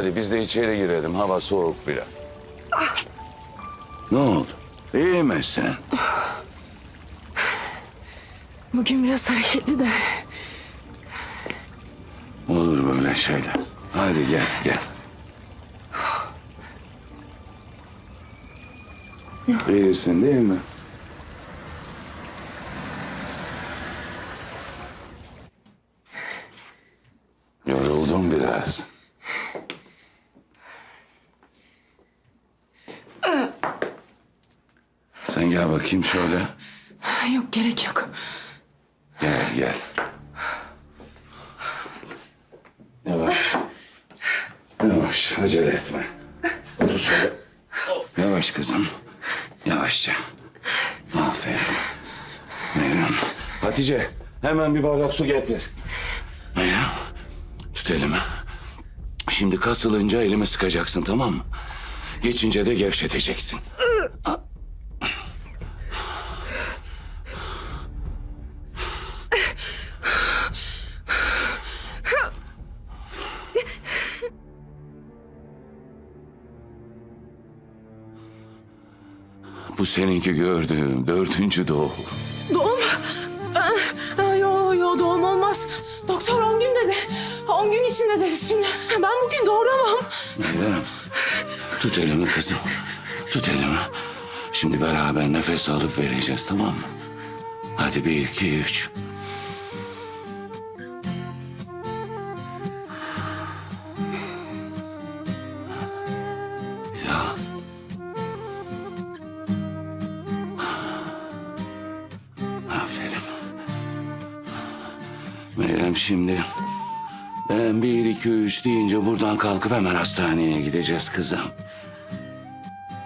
Hadi biz de içeri girelim. Hava soğuk biraz. Ne oldu? İyi misin? Bugün biraz hareketli de. Olur böyle şeyler. Hadi gel gel. İyisin değil mi? Yoruldum biraz. Sen gel bakayım şöyle. Yok gerek yok. Gel gel. Yavaş. Yavaş acele etme. Otur şöyle. Yavaş kızım. Yavaşça. Aferin. Meryem. Hatice hemen bir bardak su getir. Meryem tut elimi. Şimdi kasılınca elimi sıkacaksın tamam mı? Geçince de gevşeteceksin. Bu seninki gördüğüm dördüncü doğum. Doğum? Aa, yo yo doğum olmaz. Doktor 10 gün dedi. 10 gün içinde dedi şimdi. Ben bugün doğuramam. Meryem, tut elimi kızım. Tut elimi. Şimdi beraber nefes alıp vereceğiz tamam mı? Hadi bir, iki, üç. Meryem şimdi ben bir, iki, üç deyince buradan kalkıp hemen hastaneye gideceğiz kızım.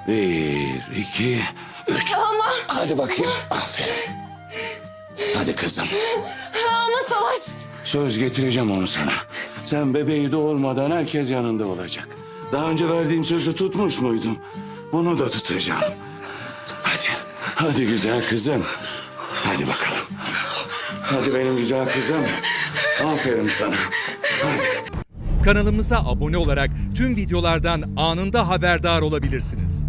Bir, iki, üç. Ama Hadi bakayım. Aferin. Hadi kızım. ama savaş. Söz getireceğim onu sana. Sen bebeği doğurmadan herkes yanında olacak. Daha önce verdiğim sözü tutmuş muydum? Bunu da tutacağım. Hadi. Hadi güzel kızım. Hadi bakalım. Hadi benim güzel kızım. Aferin sana. Hadi. Kanalımıza abone olarak tüm videolardan anında haberdar olabilirsiniz.